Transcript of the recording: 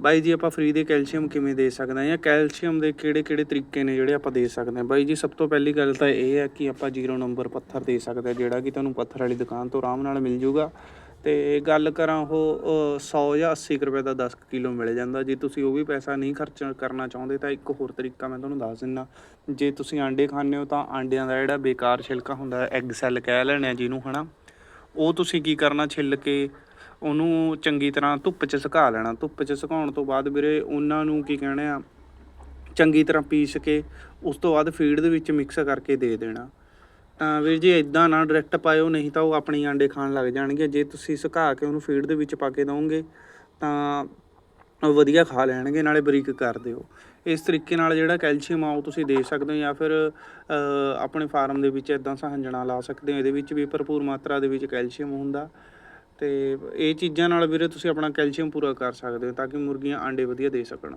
ਬਾਈ ਜੀ ਆਪਾਂ ਫ੍ਰੀ ਦੇ ਕੈਲਸ਼ੀਅਮ ਕਿਵੇਂ ਦੇ ਸਕਦੇ ਹਾਂ ਜਾਂ ਕੈਲਸ਼ੀਅਮ ਦੇ ਕਿਹੜੇ-ਕਿਹੜੇ ਤਰੀਕੇ ਨੇ ਜਿਹੜੇ ਆਪਾਂ ਦੇ ਸਕਦੇ ਹਾਂ? ਬਾਈ ਜੀ ਸਭ ਤੋਂ ਪਹਿਲੀ ਗੱਲ ਤਾਂ ਇਹ ਹੈ ਕਿ ਆਪਾਂ 0 ਨੰਬਰ ਪੱਥਰ ਦੇ ਸਕਦੇ ਹਾਂ ਜਿਹੜਾ ਕਿ ਤੁਹਾਨੂੰ ਪੱਥਰ ਵਾਲੀ ਦੁਕਾਨ ਤੋਂ ਆਰਾਮ ਨਾਲ ਮਿਲ ਜੂਗਾ। ਤੇ ਗੱਲ ਕਰਾਂ ਉਹ ਅ, 100 ਜਾਂ 80 ਕੁ ਰੁਪਏ ਦਾ 10 ਕਿਲੋ ਮਿਲ ਜਾਂਦਾ। ਜੇ ਤੁਸੀਂ ਉਹ ਵੀ ਪੈਸਾ ਨਹੀਂ ਖਰਚ ਕਰਨਾ ਚਾਹੁੰਦੇ ਤਾਂ ਇੱਕ ਹੋਰ ਤਰੀਕਾ ਮੈਂ ਤੁਹਾਨੂੰ ਦੱਸ ਦਿੰਦਾ। ਜੇ ਤੁਸੀਂ ਆਂਡੇ ਖਾਂਦੇ ਹੋ ਤਾਂ ਆਂਡਿਆਂ ਦਾ ਜਿਹੜਾ ਬੇਕਾਰ ਛਿਲਕਾ ਹੁੰਦਾ ਹੈ ਐਗ ਸੈੱਲ ਕਹਿ ਲੈਣੇ ਆ ਜਿਹਨੂੰ ਹਨਾ? ਉਹ ਤੁਸੀਂ ਕੀ ਕਰਨਾ ਛਿੱਲ ਕੇ ਉਹਨੂੰ ਚੰਗੀ ਤਰ੍ਹਾਂ ਧੁੱਪ 'ਚ ਸੁਕਾ ਲੈਣਾ। ਧੁੱਪ 'ਚ ਸੁਕਾਉਣ ਤੋਂ ਬਾਅਦ ਵੀਰੇ ਉਹਨਾਂ ਨੂੰ ਕੀ ਕਹਿੰਦੇ ਆ, ਚੰਗੀ ਤਰ੍ਹਾਂ ਪੀਸ ਕੇ ਉਸ ਤੋਂ ਬਾਅਦ ਫੀਡ ਦੇ ਵਿੱਚ ਮਿਕਸ ਕਰਕੇ ਦੇ ਦੇਣਾ। ਤਾਂ ਵੀਰ ਜੀ ਇਦਾਂ ਨਾ ਡਾਇਰੈਕਟ ਪਾਇਓ, ਨਹੀਂ ਤਾਂ ਉਹ ਆਪਣੇ ਆਂਡੇ ਖਾਣ ਲੱਗ ਜਾਣਗੇ। ਜੇ ਤੁਸੀਂ ਸੁਕਾ ਕੇ ਉਹਨੂੰ ਫੀਡ ਦੇ ਵਿੱਚ ਪਾ ਕੇ ਦੋਗੇ ਤਾਂ ਉਹ ਵਧੀਆ ਖਾ ਲੈਣਗੇ, ਨਾਲੇ ਬਰੀਕ ਕਰ ਦਿਓ। ਇਸ ਤਰੀਕੇ ਨਾਲ ਜਿਹੜਾ ਕੈਲਸ਼ੀਅਮ ਆ, ਉਹ ਤੁਸੀਂ ਦੇ ਸਕਦੇ ਹੋ ਜਾਂ ਫਿਰ ਆਪਣੇ ਫਾਰਮ ਦੇ ਵਿੱਚ ਇਦਾਂ ਸਹੰਜਣਾ ਲਾ ਸਕਦੇ ਹੋ। ਇਹਦੇ ਵਿੱਚ ਵੀ ਭਰਪੂਰ ਮਾਤਰਾ ਦੇ ਵਿੱਚ ਕੈਲਸ਼ੀਅਮ ਹੁੰਦਾ। ਤੇ ਇਹ ਚੀਜ਼ਾਂ ਨਾਲ ਵੀਰੇ ਤੁਸੀਂ ਆਪਣਾ ਕੈਲਸ਼ੀਅਮ ਪੂਰਾ ਕਰ ਸਕਦੇ ਹੋ ਤਾਂ ਕਿ ਮੁਰਗੀਆਂ ਆਂਡੇ ਵਧੀਆ ਦੇ ਸਕਣ।